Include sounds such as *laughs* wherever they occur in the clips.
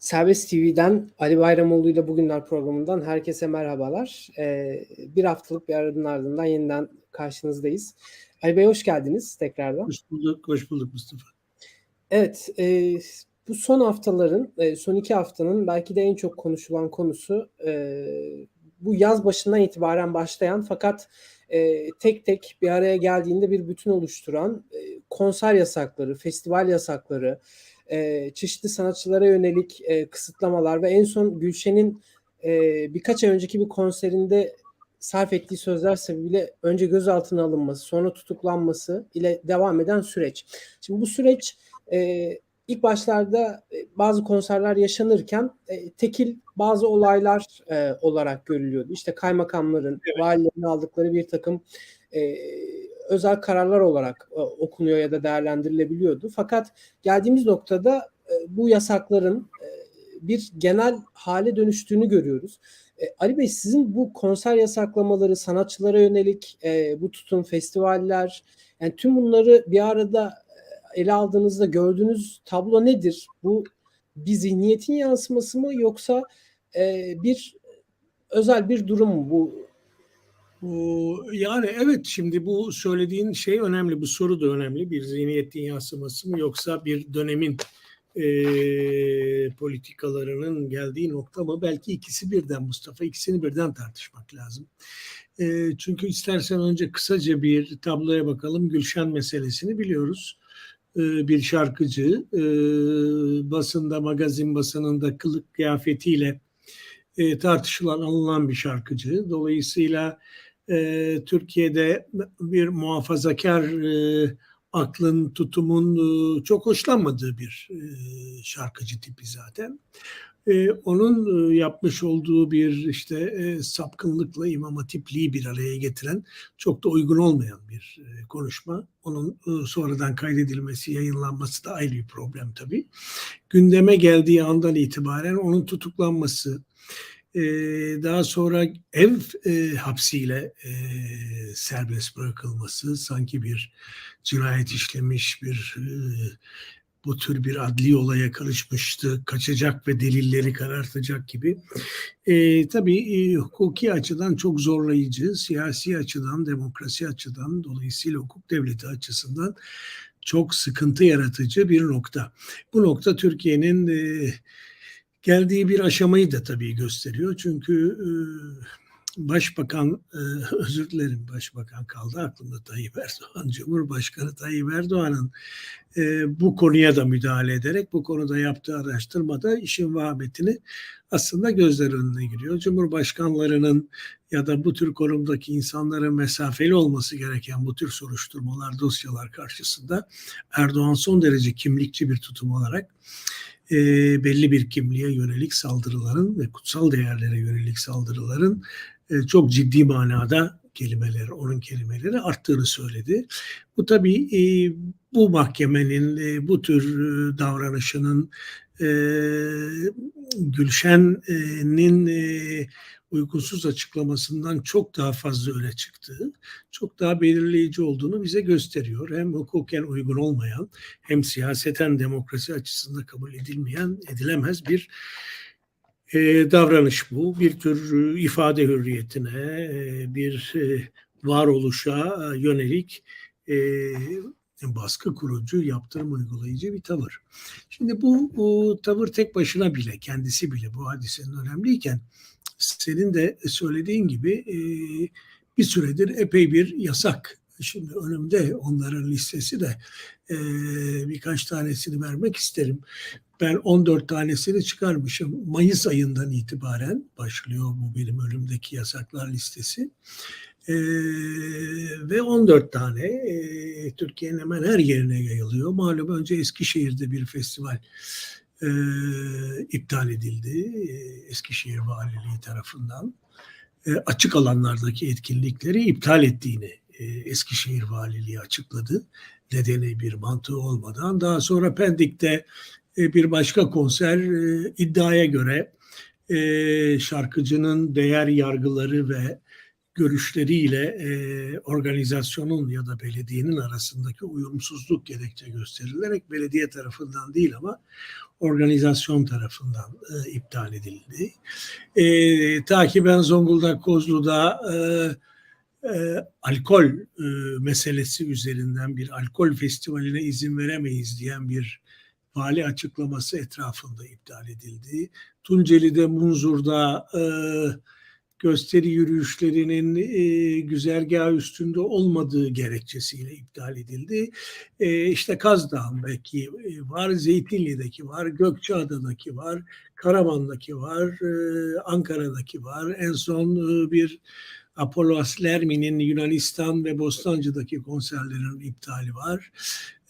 Serbest TV'den Ali Bayramoğlu ile Bugünler programından herkese merhabalar. Ee, bir haftalık bir aranın ardından yeniden karşınızdayız. Ali Bey hoş geldiniz tekrardan. Hoş bulduk, hoş bulduk Mustafa. Evet, e, bu son haftaların, e, son iki haftanın belki de en çok konuşulan konusu e, bu yaz başından itibaren başlayan fakat e, tek tek bir araya geldiğinde bir bütün oluşturan e, konser yasakları, festival yasakları, e, çeşitli sanatçılara yönelik e, kısıtlamalar ve en son Gülşen'in e, birkaç ay önceki bir konserinde sarf ettiği sözler sebebiyle önce gözaltına alınması, sonra tutuklanması ile devam eden süreç. Şimdi bu süreç e, ilk başlarda e, bazı konserler yaşanırken e, tekil bazı olaylar e, olarak görülüyordu. İşte kaymakamların, evet. valilerin aldıkları bir takım e, özel kararlar olarak e, okunuyor ya da değerlendirilebiliyordu. Fakat geldiğimiz noktada e, bu yasakların e, bir genel hale dönüştüğünü görüyoruz. E, Ali Bey sizin bu konser yasaklamaları, sanatçılara yönelik e, bu tutun festivaller, yani tüm bunları bir arada e, ele aldığınızda gördüğünüz tablo nedir? Bu bir zihniyetin yansıması mı yoksa e, bir özel bir durum mu bu yani evet şimdi bu söylediğin şey önemli, bu soru da önemli. Bir zihniyetin yansıması mı yoksa bir dönemin e, politikalarının geldiği nokta mı? Belki ikisi birden Mustafa, ikisini birden tartışmak lazım. E, çünkü istersen önce kısaca bir tabloya bakalım. Gülşen meselesini biliyoruz. Bir şarkıcı basında, magazin basınında kılık kıyafetiyle tartışılan, alınan bir şarkıcı. Dolayısıyla e, Türkiye'de bir muhafazakar e, aklın, tutumun e, çok hoşlanmadığı bir e, şarkıcı tipi zaten. Onun yapmış olduğu bir işte sapkınlıkla imam hatipliği bir araya getiren çok da uygun olmayan bir konuşma. Onun sonradan kaydedilmesi, yayınlanması da ayrı bir problem tabii. Gündeme geldiği andan itibaren onun tutuklanması, e, daha sonra ev e, hapsiyle e, serbest bırakılması sanki bir cinayet işlemiş bir e, bu tür bir adli olaya karışmıştı, kaçacak ve delilleri karartacak gibi. E, tabii e, hukuki açıdan çok zorlayıcı, siyasi açıdan, demokrasi açıdan, dolayısıyla hukuk devleti açısından çok sıkıntı yaratıcı bir nokta. Bu nokta Türkiye'nin e, geldiği bir aşamayı da tabii gösteriyor. Çünkü e, Başbakan, e, *laughs* özür dilerim Başbakan kaldı aklımda Tayyip Erdoğan, Cumhurbaşkanı Tayyip Erdoğan'ın e, bu konuya da müdahale ederek bu konuda yaptığı araştırmada işin vahametini aslında gözler önüne giriyor. Cumhurbaşkanlarının ya da bu tür konumdaki insanların mesafeli olması gereken bu tür soruşturmalar, dosyalar karşısında Erdoğan son derece kimlikçi bir tutum olarak e, belli bir kimliğe yönelik saldırıların ve kutsal değerlere yönelik saldırıların e, çok ciddi manada kelimeleri, onun kelimeleri arttığını söyledi. Bu tabii e, bu mahkemenin e, bu tür e, davranışının e, Gülşen'in e, uygunsuz açıklamasından çok daha fazla öne çıktığı, çok daha belirleyici olduğunu bize gösteriyor. Hem hukuken uygun olmayan, hem siyaseten demokrasi açısından kabul edilmeyen, edilemez bir e, davranış bu. Bir tür ifade hürriyetine, e, bir e, varoluşa yönelik e, baskı kurucu, yaptırım uygulayıcı bir tavır. Şimdi bu, bu tavır tek başına bile, kendisi bile bu hadisenin önemliyken senin de söylediğin gibi e, bir süredir epey bir yasak. Şimdi önümde onların listesi de e, birkaç tanesini vermek isterim. Ben 14 tanesini çıkarmışım. Mayıs ayından itibaren başlıyor bu benim önümdeki yasaklar listesi. Ee, ve 14 tane e, Türkiye'nin hemen her yerine yayılıyor. Malum önce Eskişehir'de bir festival e, iptal edildi e, Eskişehir Valiliği tarafından. E, açık alanlardaki etkinlikleri iptal ettiğini e, Eskişehir Valiliği açıkladı. Nedeni bir mantığı olmadan. Daha sonra Pendik'te bir başka konser e, iddiaya göre e, şarkıcının değer yargıları ve görüşleriyle e, organizasyonun ya da belediyenin arasındaki uyumsuzluk gerekçe gösterilerek belediye tarafından değil ama organizasyon tarafından e, iptal edildi. E, ta ki ben Zonguldak Kozlu'da e, e, alkol e, meselesi üzerinden bir alkol festivaline izin veremeyiz diyen bir vali açıklaması etrafında iptal edildi. Tunceli'de, Munzur'da e, gösteri yürüyüşlerinin e, güzergah üstünde olmadığı gerekçesiyle iptal edildi. E, işte Kaz Dağı'ndaki e, var, Zeytinli'deki var, Gökçeada'daki var, Karaman'daki var, e, Ankara'daki var. En son e, bir Apollos Lermi'nin Yunanistan ve Bostancı'daki konserlerinin iptali var.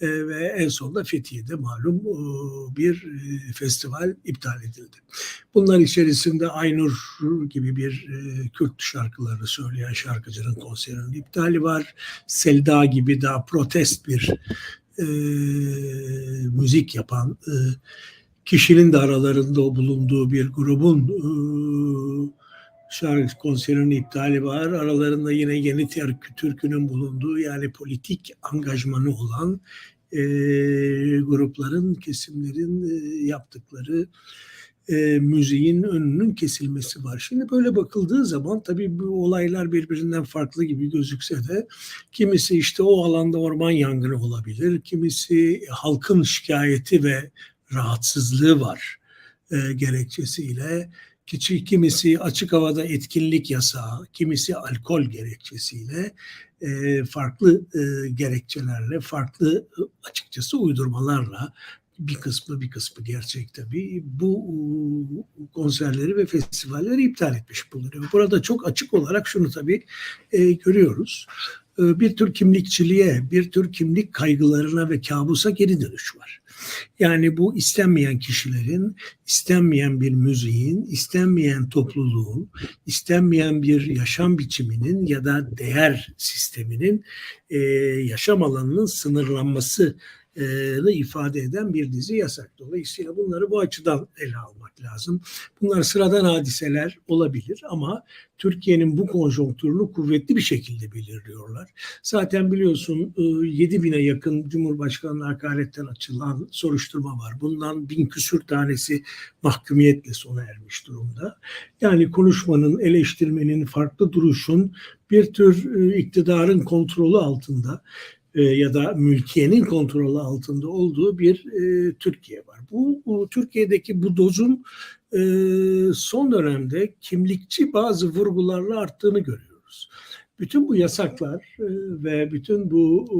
E, ve en son da Fethiye'de malum e, bir e, festival iptal edildi. Bunlar içerisinde Aynur gibi bir e, Kürt şarkıları söyleyen şarkıcının konserinin iptali var. Selda gibi daha protest bir e, müzik yapan e, kişinin de aralarında bulunduğu bir grubun e, şarkı konserinin iptali var. Aralarında yine yeni türkünün bulunduğu yani politik angajmanı olan e, grupların, kesimlerin e, yaptıkları e, müziğin önünün kesilmesi var. Şimdi böyle bakıldığı zaman tabii bu olaylar birbirinden farklı gibi gözükse de kimisi işte o alanda orman yangını olabilir, kimisi halkın şikayeti ve rahatsızlığı var e, gerekçesiyle Kiçi, kimisi açık havada etkinlik yasağı, kimisi alkol gerekçesiyle e, farklı e, gerekçelerle, farklı e, açıkçası uydurmalarla bir kısmı bir kısmı gerçek tabii bu konserleri ve festivalleri iptal etmiş bulunuyor. Burada çok açık olarak şunu tabii e, görüyoruz. E, bir tür kimlikçiliğe, bir tür kimlik kaygılarına ve kabusa geri dönüş var. Yani bu istenmeyen kişilerin, istenmeyen bir müziğin, istenmeyen topluluğun, istenmeyen bir yaşam biçiminin ya da değer sisteminin e, yaşam alanının sınırlanması ifade eden bir dizi yasak. Dolayısıyla bunları bu açıdan ele almak lazım. Bunlar sıradan hadiseler olabilir ama Türkiye'nin bu konjonktürünü kuvvetli bir şekilde belirliyorlar. Zaten biliyorsun 7 bine yakın Cumhurbaşkanlığı hakaretten açılan soruşturma var. Bundan bin küsür tanesi mahkumiyetle sona ermiş durumda. Yani konuşmanın, eleştirmenin, farklı duruşun bir tür iktidarın kontrolü altında e, ya da mülkiyenin kontrolü altında olduğu bir e, Türkiye var. Bu, bu Türkiye'deki bu dozun e, son dönemde kimlikçi bazı vurgularla arttığını görüyoruz. Bütün bu yasaklar e, ve bütün bu e,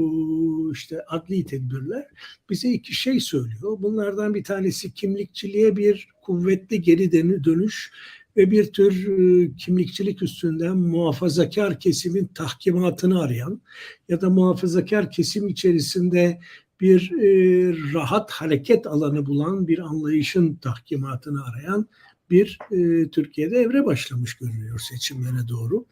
işte adli tedbirler bize iki şey söylüyor. Bunlardan bir tanesi kimlikçiliğe bir kuvvetli geri dönüş ve bir tür e, kimlikçilik üstünden muhafazakar kesimin tahkimatını arayan ya da muhafazakar kesim içerisinde bir e, rahat hareket alanı bulan bir anlayışın tahkimatını arayan bir e, Türkiye'de evre başlamış görünüyor seçimlere doğru.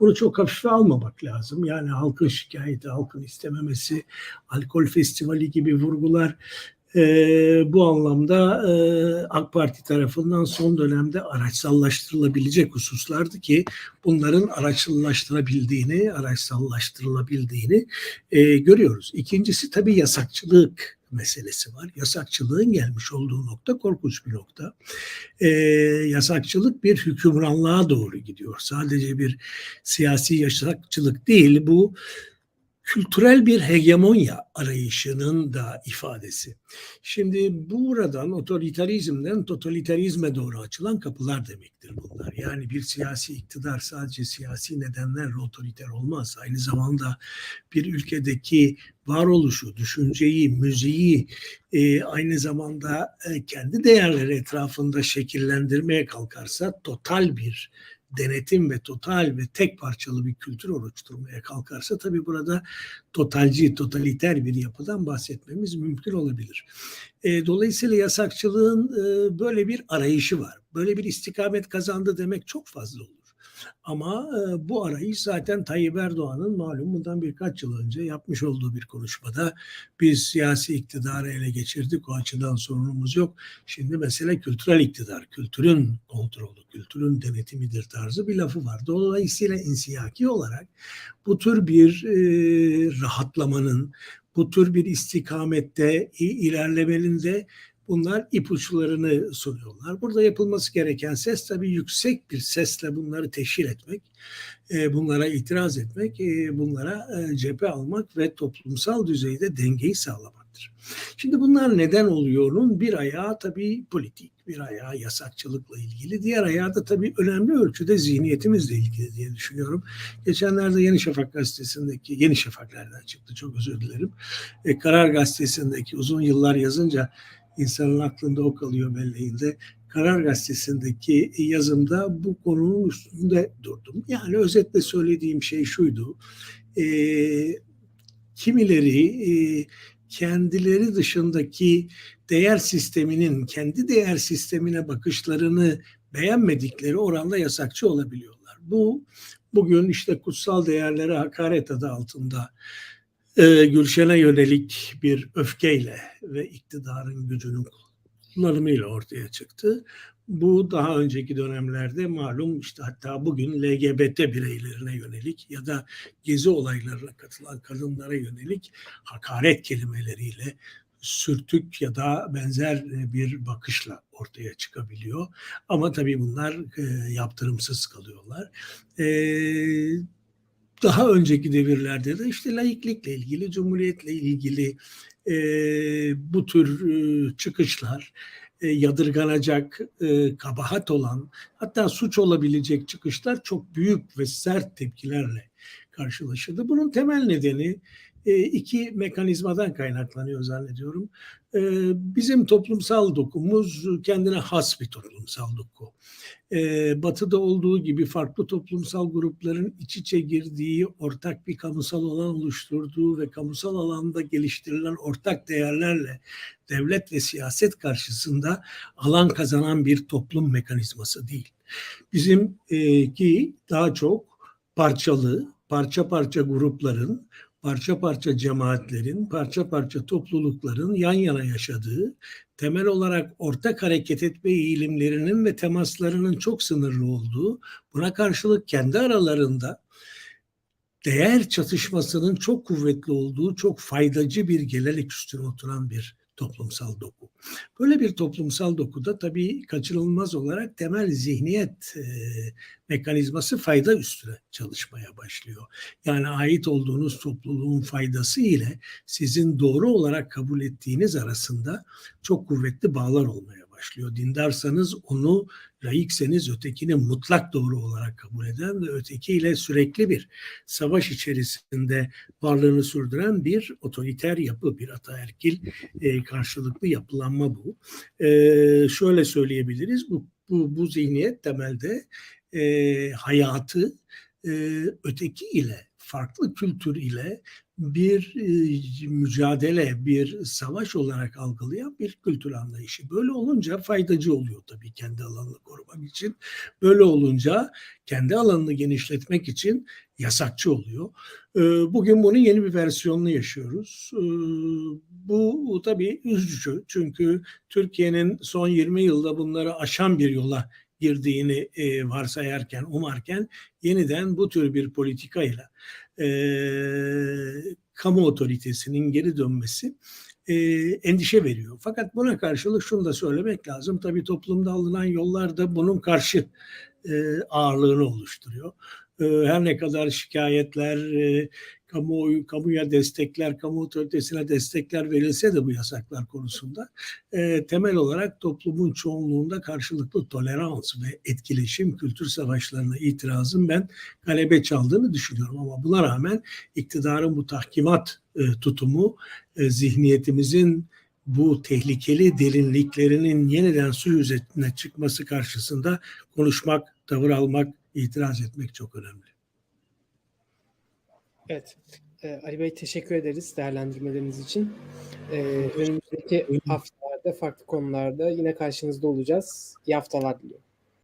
Bunu çok hafife almamak lazım. Yani halkın şikayeti, halkın istememesi, alkol festivali gibi vurgular e, bu anlamda e, AK Parti tarafından son dönemde araçsallaştırılabilecek hususlardı ki bunların araçsallaştırabildiğini, araçsallaştırılabildiğini e, görüyoruz. İkincisi tabii yasakçılık meselesi var. Yasakçılığın gelmiş olduğu nokta korkunç bir nokta. E, yasakçılık bir hükümranlığa doğru gidiyor. Sadece bir siyasi yasakçılık değil bu kültürel bir hegemonya arayışının da ifadesi. Şimdi buradan otoriterizmden totalitarizme doğru açılan kapılar demektir bunlar. Yani bir siyasi iktidar sadece siyasi nedenlerle otoriter olmaz. Aynı zamanda bir ülkedeki varoluşu, düşünceyi, müziği e, aynı zamanda e, kendi değerleri etrafında şekillendirmeye kalkarsa total bir denetim ve total ve tek parçalı bir kültür oluşturmaya kalkarsa tabii burada totalci, totaliter bir yapıdan bahsetmemiz mümkün olabilir. E, dolayısıyla yasakçılığın e, böyle bir arayışı var. Böyle bir istikamet kazandı demek çok fazla olur. Ama e, bu arayış zaten Tayyip Erdoğan'ın malum bundan birkaç yıl önce yapmış olduğu bir konuşmada biz siyasi iktidarı ele geçirdik o açıdan sorunumuz yok. Şimdi mesele kültürel iktidar, kültürün kontrolü, kültürün denetimidir tarzı bir lafı var. Dolayısıyla insiyaki olarak bu tür bir e, rahatlamanın, bu tür bir istikamette ilerlemenin de bunlar ipuçlarını sunuyorlar. Burada yapılması gereken ses tabii yüksek bir sesle bunları teşhir etmek, e, bunlara itiraz etmek, e, bunlara e, cephe almak ve toplumsal düzeyde dengeyi sağlamaktır. Şimdi bunlar neden oluyor'un bir ayağı tabii politik, bir ayağı yasakçılıkla ilgili, diğer ayağı da tabii önemli ölçüde zihniyetimizle ilgili diye düşünüyorum. Geçenlerde Yeni Şafak gazetesindeki, Yeni Şafaklardan çıktı çok özür dilerim. Karar gazetesindeki uzun yıllar yazınca insanın aklında o kalıyor belleğinde. Karar gazetesindeki yazımda bu konunun üstünde durdum. Yani özetle söylediğim şey şuydu. E, kimileri e, kendileri dışındaki değer sisteminin kendi değer sistemine bakışlarını beğenmedikleri oranda yasakçı olabiliyorlar. Bu bugün işte kutsal değerlere hakaret adı altında e, Gülşen'e yönelik bir öfkeyle ve iktidarın gücünün kullanımıyla ortaya çıktı. Bu daha önceki dönemlerde malum işte hatta bugün LGBT bireylerine yönelik ya da gezi olaylarına katılan kadınlara yönelik hakaret kelimeleriyle sürtük ya da benzer bir bakışla ortaya çıkabiliyor. Ama tabii bunlar e, yaptırımsız kalıyorlar. E, daha önceki devirlerde de işte laiklikle ilgili, cumhuriyetle ilgili e, bu tür e, çıkışlar, e, yadırganacak, e, kabahat olan, hatta suç olabilecek çıkışlar çok büyük ve sert tepkilerle karşılaşıldı. Bunun temel nedeni iki mekanizmadan kaynaklanıyor zannediyorum. E, bizim toplumsal dokumuz kendine has bir toplumsal doku. E, batı'da olduğu gibi farklı toplumsal grupların iç içe girdiği, ortak bir kamusal alan oluşturduğu ve kamusal alanda geliştirilen ortak değerlerle devlet ve siyaset karşısında alan kazanan bir toplum mekanizması değil. Bizim e, ki daha çok parçalı, parça parça grupların parça parça cemaatlerin, parça parça toplulukların yan yana yaşadığı, temel olarak ortak hareket etme eğilimlerinin ve temaslarının çok sınırlı olduğu, buna karşılık kendi aralarında değer çatışmasının çok kuvvetli olduğu, çok faydacı bir gelenek üstüne oturan bir toplumsal doku. Böyle bir toplumsal dokuda tabii kaçınılmaz olarak temel zihniyet e, mekanizması fayda üstüne çalışmaya başlıyor. Yani ait olduğunuz topluluğun faydası ile sizin doğru olarak kabul ettiğiniz arasında çok kuvvetli bağlar olmaya başlıyor. Dindarsanız onu, laikseniz ötekini mutlak doğru olarak kabul eden ve ötekiyle sürekli bir savaş içerisinde varlığını sürdüren bir otoriter yapı, bir ataerkil e, karşılıklı yapılanma bu. E, şöyle söyleyebiliriz, bu, bu, bu zihniyet temelde e, hayatı e, öteki ile, farklı kültür ile bir e, mücadele, bir savaş olarak algılayan bir kültür anlayışı. Böyle olunca faydacı oluyor tabii kendi alanını korumak için. Böyle olunca kendi alanını genişletmek için yasakçı oluyor. E, bugün bunun yeni bir versiyonunu yaşıyoruz. E, bu tabii üzücü çünkü Türkiye'nin son 20 yılda bunları aşan bir yola girdiğini varsayarken, umarken yeniden bu tür bir politikayla e, kamu otoritesinin geri dönmesi e, endişe veriyor. Fakat buna karşılık şunu da söylemek lazım. Tabii toplumda alınan yollar da bunun karşı e, ağırlığını oluşturuyor. E, her ne kadar şikayetler, e, kamuoyu, kamuya destekler, kamu otoritesine destekler verilse de bu yasaklar konusunda e, temel olarak toplumun çoğunluğunda karşılıklı tolerans ve etkileşim kültür savaşlarına itirazın ben galebe çaldığını düşünüyorum. Ama buna rağmen iktidarın bu tahkimat e, tutumu e, zihniyetimizin bu tehlikeli derinliklerinin yeniden su yüzeyine çıkması karşısında konuşmak, tavır almak, itiraz etmek çok önemli. Evet. Ee, Ali Bey teşekkür ederiz değerlendirmeleriniz için. Ee, önümüzdeki haftalarda farklı konularda yine karşınızda olacağız. İyi haftalar diliyorum.